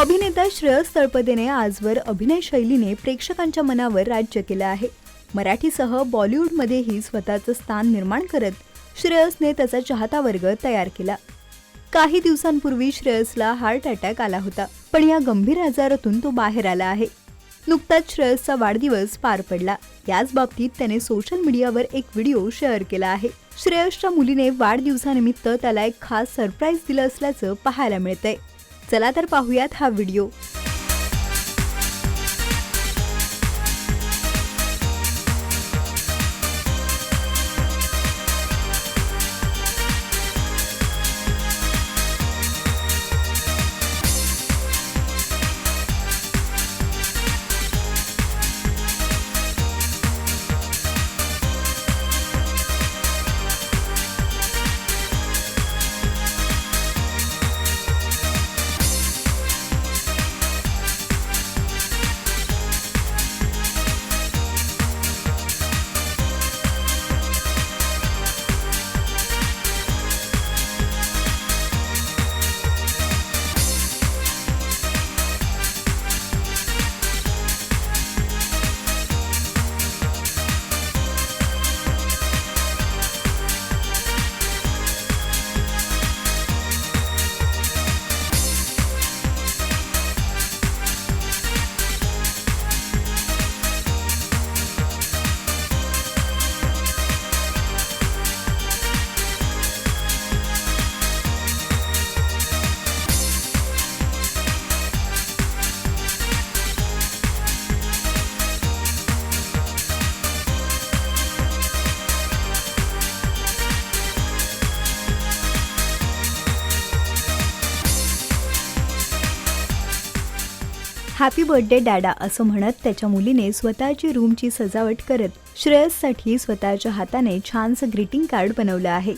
अभिनेता श्रेयस तळपदेने आजवर अभिनय शैलीने प्रेक्षकांच्या मनावर राज्य केलं आहे. मराठीसह बॉलिवूडमध्येही स्वतःचं स्थान निर्माण करत श्रेयसने त्याचा चाहता वर्ग तयार केला. काही दिवसांपूर्वी श्रेयसला हार्ट अटॅक आला होता पण या गंभीर आजारातून तो बाहेर आला आहे. नुकताच श्रेयसचा वाढदिवस पार पडला. याच बाबतीत त्याने सोशल मीडियावर एक व्हिडिओ शेअर केला आहे. श्रेयसच्या मुलीने वाढदिवसानिमित्त त्याला एक खास सरप्राईज दिलं असल्याचं पाहायला मिळतंय. चला तर पाहूयात हा व्हिडिओ. हॅपी बर्थडे डॅडा असं म्हणत त्याच्या मुलीने स्वतःची रूमची सजावट करत श्रेयससाठी स्वतःच्या हाताने छानसं ग्रीटिंग कार्ड बनवलं आहे.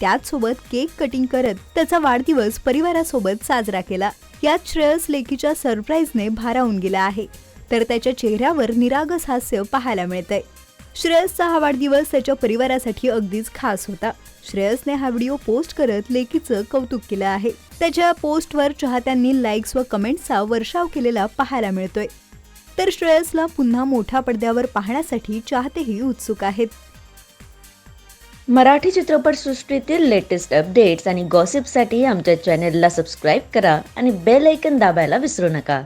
त्याचसोबत केक कटिंग करत त्याचा वाढदिवस परिवारासोबत साजरा केला. यात श्रेयस लेखीच्या सरप्राईजने भारावून गेला आहे. तर त्याच्या चेहऱ्यावर निरागस हास्य पाहायला मिळतंय. श्रेयसचा हा वाढदिवस त्याच्या परिवारासाठी अगदीच खास होता. श्रेयसने हा व्हिडिओ पोस्ट करत लेकीचं कौतुक केलं आहे. त्याच्या पोस्टवर चाहत्यांनी लाईक्स व कमेंट्सचा वर्षाव केलेला पाहायला मिळतोय. तर श्रेयसला पुन्हा मोठ्या पडद्यावर पाहण्यासाठी चाहतेही उत्सुक आहेत. मराठी चित्रपटसृष्टीतील लेटेस्ट अपडेट्स आणि गॉसिपसाठी आमच्या चॅनेलला सबस्क्राईब करा आणि बेल ऐकन दाबायला विसरू नका.